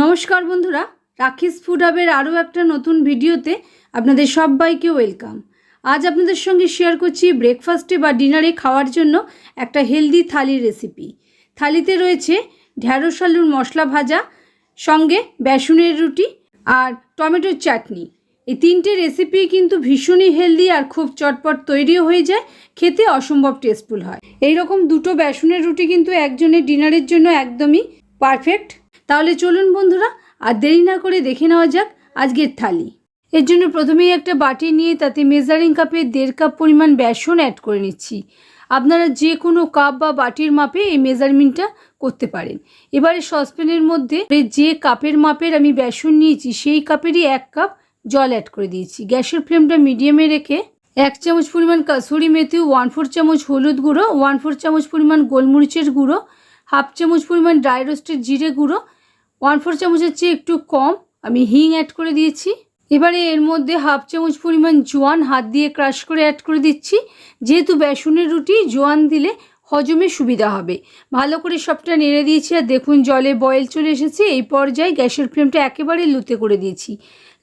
নমস্কার বন্ধুরা রাখিস ফুড হাবের আরও একটা নতুন ভিডিওতে আপনাদের সবাইকে ওয়েলকাম। আজ আপনাদের সঙ্গে শেয়ার করছি ব্রেকফাস্টে বা ডিনারে খাওয়ার জন্য একটা হেলদি থালির রেসিপি। থালিতে রয়েছে ঢ্যাঁড়স আলুর মশলা ভাজা, সঙ্গে বেসনের রুটি আর টমেটোর চাটনি। এই তিনটে রেসিপি কিন্তু ভীষণই হেলদি আর খুব চটপট তৈরিও হয়ে যায়, খেতে অসম্ভব টেস্টফুল হয়। এই রকম দুটো বেসনের রুটি কিন্তু একজনের ডিনারের জন্য একদমই পারফেক্ট তাহলে চলুন বন্ধুরা, আর দেরি না করে দেখে নেওয়া যাক আজকের থালি। এর জন্য প্রথমেই একটা বাটি নিয়ে তাতে মেজারিং কাপে দেড় কাপ পরিমাণ বেসন অ্যাড করে নিচ্ছি। আপনারা যে কোনো কাপ বা বাটির মাপে এই মেজারমেন্টটা করতে পারেন। এবারে সসপ্যানের মধ্যে যে কাপের মাপের আমি বেসন নিয়েছি, সেই কাপেরই এক কাপ জল অ্যাড করে দিয়েছি। গ্যাসের ফ্লেমটা মিডিয়ামে রেখে এক চামচ পরিমাণ কাসুরি মেথি ওয়ান ফোর চামচ হলুদ গুঁড়ো ওয়ান ফোর চামচ পরিমাণ গোলমরিচের গুঁড়ো হাফ চামচ পরিমাণ ড্রাই রোস্টেড জিরে গুঁড়ো ওয়ান ফোর চামচের চেয়ে একটু কম, আমি হিং অ্যাড করে দিয়েছি। এবারে এর মধ্যে হাফ চামচ পরিমাণ জোয়ান হাত দিয়ে ক্রাশ করে অ্যাড করে দিচ্ছি। যেহেতু বেসনের রুটি, জোয়ান দিলে হজমে সুবিধা হবে। ভালো করে সবটা নেড়ে দিয়েছি আর দেখুন জলে বয়েল চলে এসেছে। এই পর্যায়ে গ্যাসের ফ্লেমটা একেবারে লুতে করে দিয়েছি।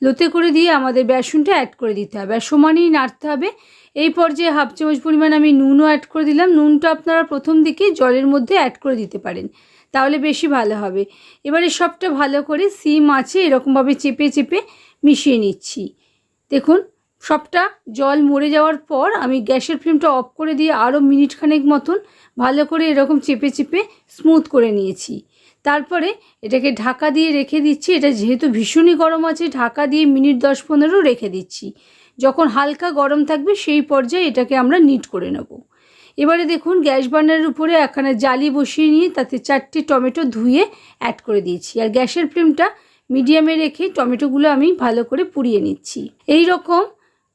লোতে করে দিয়ে আমাদের বেসনটা অ্যাড করে দিতে হবে। আর সমানেই নাড়তে হবে। এই পর্যায়ে হাফ চামচ পরিমাণ আমি নুনও অ্যাড করে দিলাম। নুনটা আপনারা প্রথম দিকে জলের মধ্যে অ্যাড করে দিতে পারেন। তাহলে বেশি ভালো হবে। এবারে সবটা ভালো করে সিম আছে, এরকমভাবে চেপে চেপে মিশিয়ে নিচ্ছি। দেখুন, সবটা জল মরে যাওয়ার পর আমি গ্যাসের ফ্লেমটা অফ করে দিয়ে আরও মিনিট খানেক মতন ভালো করে এরকম চেপে চেপে স্মুথ করে নিয়েছি। তারপরে এটাকে ঢাকা দিয়ে রেখে দিচ্ছি। এটা যেহেতু ভীষণই গরম আছে, ঢাকা দিয়ে মিনিট দশ পনেরো রেখে দিচ্ছি। যখন হালকা গরম থাকবে সেই পর্যায়ে এটাকে আমরা নিট করে নেব। এবারে দেখুন, গ্যাস বার্নারের উপরে একখানা জালি বসিয়ে নিয়ে তাতে চারটে টমেটো ধুয়ে অ্যাড করে দিয়েছি। আর গ্যাসের ফ্লেমটা মিডিয়ামে রেখে টমেটোগুলো আমি ভালো করে পুড়িয়ে নিচ্ছি। এই রকম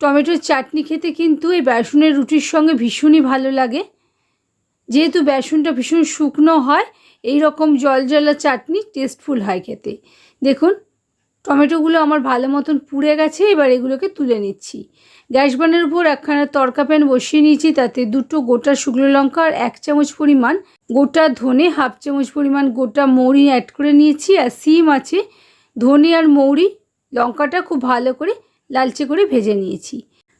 টমেটোর চাটনি খেতে কিন্তু এই বেসনের রুটির সঙ্গে ভীষণই ভালো লাগে। যেহেতু বেসনটা ভীষণ শুকনো হয় এই রকম জল চাটনি টেস্টফুল হয় খেতে। দেখুন টমেটোগুলো আমার ভালো মতন পুড়ে গেছে, এবার এগুলোকে তুলে নিচ্ছি। গ্যাস বানের উপর একখানা তরকা প্যান বসিয়ে নিয়েছি, তাতে দুটো গোটা শুকনো লঙ্কা আর এক চামচ পরিমাণ গোটা ধনে, হাফ চামচ পরিমাণ গোটা মৌরি অ্যাড করে নিয়েছি, আর সিম আছে, ধনে আর মৌরি লঙ্কাটা খুব ভালো করে লালচে করে ভেজে নিয়েছি।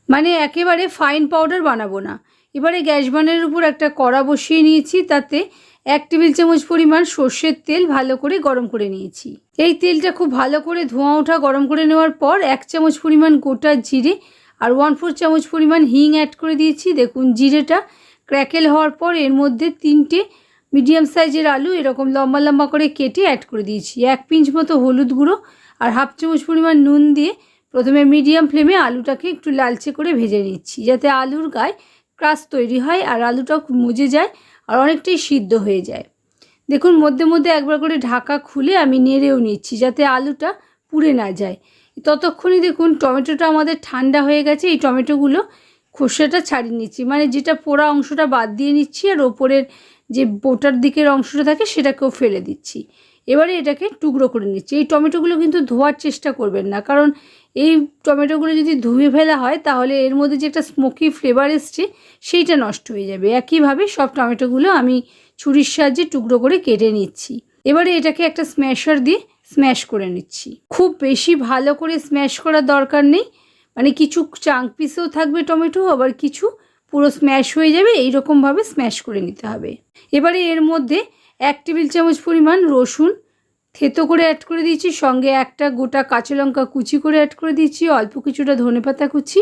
মানে একেবারে ফাইন পাউডার বানাবো না। এবারে গ্যাস বানের উপর একটা কড়া বসিয়ে নিয়েছি, তাতে এক টেবিল চামচ পরিমাণ সর্ষের তেল ভালো করে গরম করে নিয়েছি। এই তেলটা খুব ভালো করে ধোঁয়া ওঠা গরম করে নেওয়ার পর এক চামচ পরিমাণ গোটা জিরে আর ওয়ান ফোর চামচ পরিমাণ হিং অ্যাড করে দিয়েছি। দেখুন, জিরেটা ক্র্যাকেল হওয়ার পর এর মধ্যে তিনটে মিডিয়াম সাইজের আলু এরকম লম্বা লম্বা করে কেটে অ্যাড করে দিয়েছি। এক পিঞ্চ মতো হলুদ গুঁড়ো আর হাফ চামচ পরিমাণ নুন দিয়ে প্রথমে মিডিয়াম ফ্লেমে আলুটাকে একটু লালচে করে ভেজে নিচ্ছি, যাতে আলুর গায়ে ক্রাস তৈরি হয় আর আলুটাও মুজে যায় আর অনেকটাই সিদ্ধ হয়ে যায়। দেখুন, মধ্যে মধ্যে একবার করে ঢাকা খুলে আমি নেড়েও নিচ্ছি যাতে আলুটা পুড়ে না যায়। ততক্ষণে দেখুন, টমেটোটা আমাদের ঠান্ডা হয়ে গেছে, এই টমেটোগুলো খোসাটা ছাড়িয়ে নিচ্ছি। মানে যেটা পোড়া অংশটা বাদ দিয়ে নিচ্ছি আর ওপরের যে বোটার দিকের অংশটা থাকে সেটাকেও ফেলে দিচ্ছি। এবারে এটাকে টুকরো করে নিচ্ছি। এই টমেটোগুলো কিন্তু ধোয়ার চেষ্টা করবেন না, কারণ এই টমেটোগুলো যদি ধুয়ে ফেলা হয়, তাহলে এর মধ্যে যে একটা স্মোকি ফ্লেভার এসছে, সেইটা নষ্ট হয়ে যাবে। একইভাবে সব টমেটোগুলো আমি ছুরির সাহায্যে টুকরো করে কেটে নিচ্ছি। এবারে এটাকে একটা স্ম্যাশার দিয়ে স্ম্যাশ করে নিচ্ছি। খুব বেশি ভালো করে স্ম্যাশ করার দরকার নেই। মানে কিছু চাঙ্ক পিসেও থাকবে টমেটো, আবার কিছু পুরো স্ম্যাশ হয়ে যাবে এই রকমভাবে স্ম্যাশ করে নিতে হবে। এবারে এর মধ্যে এক টেবিল চামচ পরিমাণ রসুন থেতো করে অ্যাড করে দিয়েছি, সঙ্গে একটা গোটা কাঁচা লঙ্কা কুচি করে অ্যাড করে দিয়েছি, অল্প কিছুটা ধনেপাতা কুচি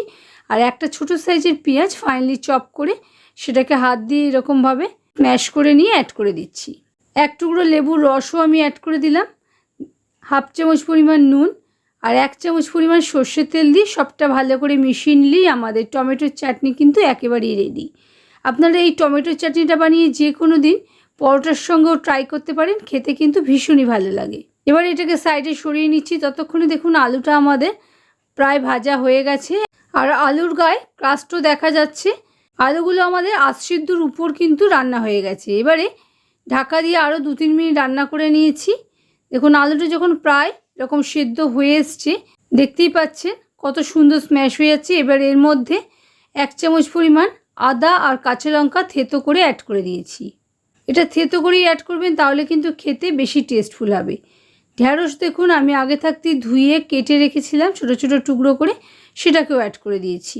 আর একটা ছোট সাইজের পেঁয়াজ ফাইনালি চপ করে সেটাকে হাত দিয়ে এরকমভাবে ম্যাশ করে নিয়ে অ্যাড করে দিচ্ছি। এক টুকরো লেবুর রসও আমি অ্যাড করে দিলাম, হাফ চামচ পরিমাণ নুন আর এক চামচ পরিমাণ সর্ষের তেল দিয়ে সবটা ভালো করে মিশিয়ে নিলেই আমাদের টমেটোর চাটনি কিন্তু একেবারেই রেডি আপনারা এই টমেটোর চাটনিটা বানিয়ে যে কোনো দিন পরোটার সঙ্গেও ট্রাই করতে পারেন, খেতে কিন্তু ভীষণই ভালো লাগে। এবার এটাকে সাইডে সরিয়ে নিচ্ছি, ততক্ষণে দেখুন আলুটা আমাদের প্রায় ভাজা হয়ে গেছে। আর আলুর গায়ে ক্রাস্টও দেখা যাচ্ছে, আলুগুলো আমাদের আশিদ্দুর উপর কিন্তু রান্না হয়ে গেছে। এবারে ঢাকা দিয়ে আরও দু তিন মিনিট রান্না করে নিয়েছি। দেখুন আলুটা যখন প্রায় এরকম সেদ্ধ হয়ে এসছে, দেখতেই পাচ্ছেন কত সুন্দর স্ম্যাশ হয়ে যাচ্ছে। এবার এর মধ্যে এক চামচ পরিমাণ আদা আর কাঁচা লঙ্কা থেতো করে অ্যাড করে দিয়েছি। এটা থেতো করেই অ্যাড করবেন, তাহলে কিন্তু খেতে বেশি টেস্টফুল হবে। ঢ্যাঁড়স দেখুন, আমি আগে থাকতেই ধুয়ে কেটে রেখেছিলাম, ছোটো ছোটো টুকরো করে সেটাকেও অ্যাড করে দিয়েছি।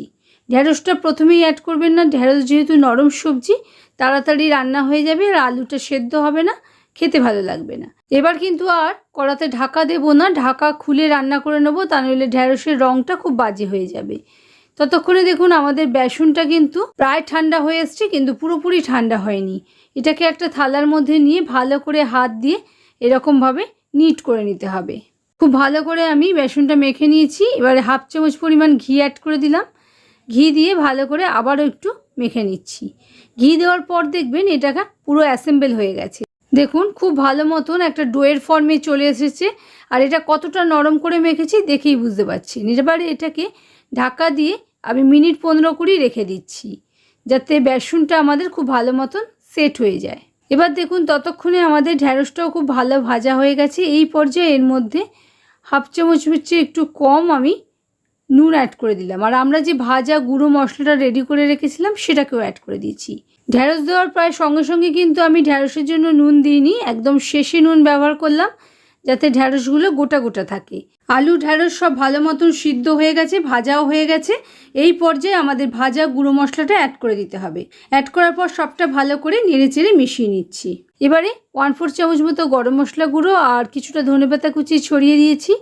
ঢ্যাঁড়সটা প্রথমেই অ্যাড করবেন না ঢ্যাঁড়স যেহেতু নরম সবজি, তাড়াতাড়ি রান্না হয়ে যাবে আর আলুটা সেদ্ধ হবে না, খেতে ভালো লাগবে না। এবার কিন্তু আর কড়াতে ঢাকা দেবো না, ঢাকা খুলে রান্না করে নেব, তা নইলে ঢ্যাঁড়সের রঙটা খুব বাজে হয়ে যাবে। ততক্ষণে দেখুন আমাদের বেসনটা কিন্তু প্রায় ঠান্ডা হয়ে এসছে, কিন্তু পুরোপুরি ঠান্ডা হয়নি। এটাকে একটা থালার মধ্যে নিয়ে ভালো করে হাত দিয়ে এরকমভাবে নিট করে নিতে হবে। খুব ভালো করে আমি বেসনটা মেখে নিয়েছি, এবারে হাফ চামচ পরিমাণ ঘি অ্যাড করে দিলাম। ঘি দিয়ে ভালো করে আবারও একটু মেখে নিচ্ছি। ঘি দেওয়ার পর দেখবেন এটাকে পুরো অ্যাসেম্বল হয়ে গেছে। দেখুন, খুব ভালো মতন একটা ডোয়ের ফর্মে চলে এসেছে, আর এটা কতটা নরম করে মেখেছি দেখেই বুঝতে পারছি এবারে এটাকে ঢাকা দিয়ে আমি মিনিট পনেরো কুড়ি রেখে দিচ্ছি, যাতে বেসনটা আমাদের খুব ভালো মতন সেট হয়ে যায়। এবার দেখুন ততক্ষণে আমাদের ঢ্যাঁড়সটাও খুব ভালো ভাজা হয়ে গেছে। এই পর্যায়ে এর মধ্যে হাফ চামচ হচ্ছে একটু কম আমি নুন অ্যাড করে দিলাম। আর আমরা যে ভাজা গুঁড়ো মশলাটা রেডি করে রেখেছিলাম, সেটাকেও অ্যাড করে দিয়েছি। ঢ্যাঁড়স দেওয়ার প্রায় সঙ্গে সঙ্গে কিন্তু আমি ঢ্যাঁড়সের জন্য নুন দিইনি, একদম শেষে নুন ব্যবহার করলাম। যাতে ঢ্যাঁড়সগুলো গোটা গোটা থাকে। আলু ঢ্যাঁড়স সব ভালো মতন সিদ্ধ হয়ে গেছে, ভাজাও হয়ে গেছে। এই পর্যায়ে আমাদের ভাজা গুঁড়ো মশলাটা অ্যাড করে দিতে হবে। অ্যাড করার পর সবটা ভালো করে নেড়ে চেড়ে মিশিয়ে নিচ্ছি। এবারে ওয়ান ফোর চামচ মতো গরম মশলা গুঁড়ো আর কিছুটা ধনেপাতা কুচি ছড়িয়ে দিয়েছি।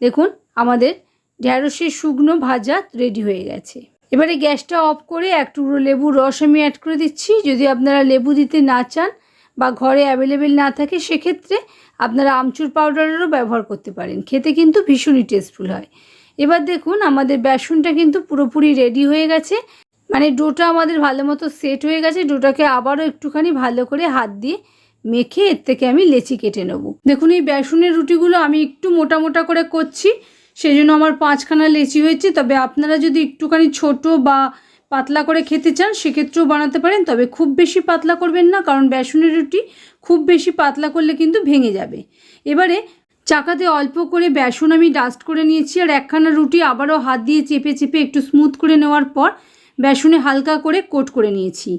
দেখুন, আমাদের ঢ্যাঁড়সের শুকনো ভাজা রেডি হয়ে গেছে। এবারে গ্যাসটা অফ করে এক টুকরো লেবুর রস আমি অ্যাড করে দিচ্ছি। যদি আপনারা লেবু দিতে না চান বা ঘরে অ্যাভেলেবেল না থাকে, সেক্ষেত্রে আপনারা আমচুর পাউডারেরও ব্যবহার করতে পারেন। খেতে কিন্তু ভীষণই টেস্টফুল হয়। এবার দেখুন, আমাদের বেসনটা কিন্তু পুরোপুরি রেডি হয়ে গেছে। মানে ডোটা আমাদের ভালো মতো সেট হয়ে গেছে। ডোটাকে আবারও একটুখানি ভালো করে হাত দিয়ে মেখে এর থেকে আমি লেচি কেটে নেব। দেখুন, এই বেসনের রুটিগুলো আমি একটু মোটা মোটা করে করছি। সেই জন্য আমার পাঁচখানা লেচি হয়েছে। তবে আপনারা যদি একটুখানি ছোট বা পাতলা করে খেতে চান, সেক্ষেত্রেও বানাতে পারেন, তবে খুব বেশি পাতলা করবেন না, কারণ বেসনের রুটি খুব বেশি পাতলা করলে কিন্তু ভেঙে যাবে। এবারে চাকাতে অল্প করে বেসন আমি ডাস্ট করে নিয়েছি, আর একখানা রুটি আবারও হাত দিয়ে চেপে চেপে একটু স্মুথ করে নেওয়ার পর বেসনে হালকা করে কোট করে নিয়েছি।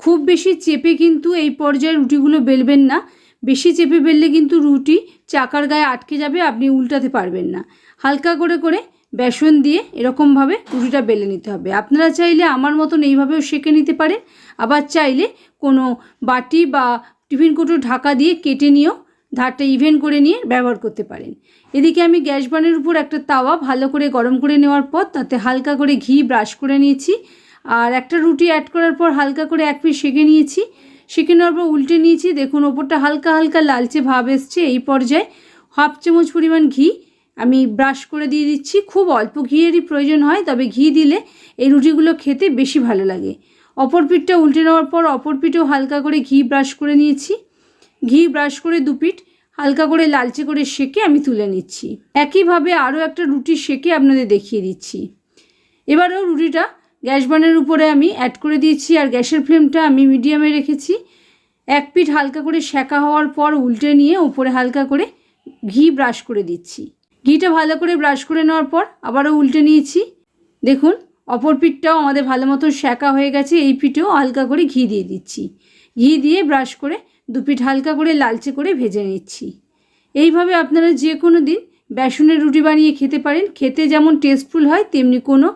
খুব বেশি চেপে কিন্তু এই পর্যায়ে রুটিগুলো বেলবেন না, বেশি চেপে বেললে কিন্তু রুটি চাকার গায়ে আটকে যাবে, আপনি উল্টাতে পারবেন না। হালকা করে করে বেসন দিয়ে এরকমভাবে রুটিটা বেলে নিতে হবে। আপনারা চাইলে আমার মতন এইভাবেও সেঁকে নিতে পারেন আবার চাইলে কোনো বাটি বা টিফিন কোটো ঢাকা দিয়ে কেটে নিয়েও ধারটা ইভেন করে নিয়ে ব্যবহার করতে পারেন। এদিকে আমি গ্যাস বানের উপর একটা তাওয়া ভালো করে গরম করে নেওয়ার পর তাতে হালকা করে ঘি ব্রাশ করে নিয়েছি। আর একটা রুটি অ্যাড করার পর হালকা করে এক পিস সেঁকে নিয়েছি। সেঁকে নেওয়ার পর উল্টে নিয়েছি। দেখুন ওপরটা হালকা হালকা লালচে ভাব এসছে। এই পর্যায়ে হাফ চামচ পরিমাণ ঘি আমি ব্রাশ করে দিয়ে দিচ্ছি। খুব অল্প ঘিয়েরই প্রয়োজন হয়, তবে ঘি দিলে এই রুটিগুলো খেতে বেশি ভালো লাগে। অপর পিঠটা উল্টে নেওয়ার পর অপর পিঠেও হালকা করে ঘি ব্রাশ করে নিয়েছি। ঘি ব্রাশ করে দু পিঠ হালকা করে লালচে করে সেকে আমি তুলে নিচ্ছি। একইভাবে আরও একটা রুটি সেকে আপনাদের দেখিয়ে দিচ্ছি। এবারেও রুটিটা গ্যাস বানের উপরে আমি অ্যাড করে দিয়েছি আর গ্যাসের ফ্লেমটা আমি মিডিয়ামে রেখেছি। এক পিঠ হালকা করে সেকা হওয়ার পর উল্টে নিয়ে উপরে হালকা করে ঘি ব্রাশ করে দিচ্ছি। ঘিটা ভালো করে ব্রাশ করে নেওয়ার পর আবারও উল্টে নিয়েছি। দেখুন, অপর পিঠটাও আমাদের ভালো মতো সেকা হয়ে গেছে। এই পিঠেও হালকা করে ঘি দিয়ে দিচ্ছি। ঘি দিয়ে ব্রাশ করে দু পিঠ হালকা করে লালচে করে ভেজে নিচ্ছি। এইভাবে আপনারা যে কোনো দিন বেসনের রুটি বানিয়ে খেতে পারেন। খেতে যেমন টেস্টফুল হয়, তেমনি কোনো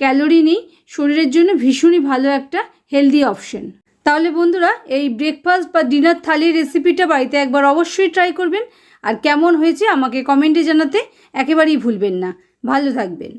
ক্যালোরি নেই। শরীরের জন্য ভীষণই ভালো একটা হেলদি অপশন তাহলে বন্ধুরা, এই ব্রেকফাস্ট বা ডিনার থালির রেসিপিটা বাড়িতে একবার অবশ্যই ট্রাই করবেন। আর কেমন হয়েছে আমাকে কমেন্টে জানাতে একেবারেই ভুলবেন না। ভালো থাকবেন।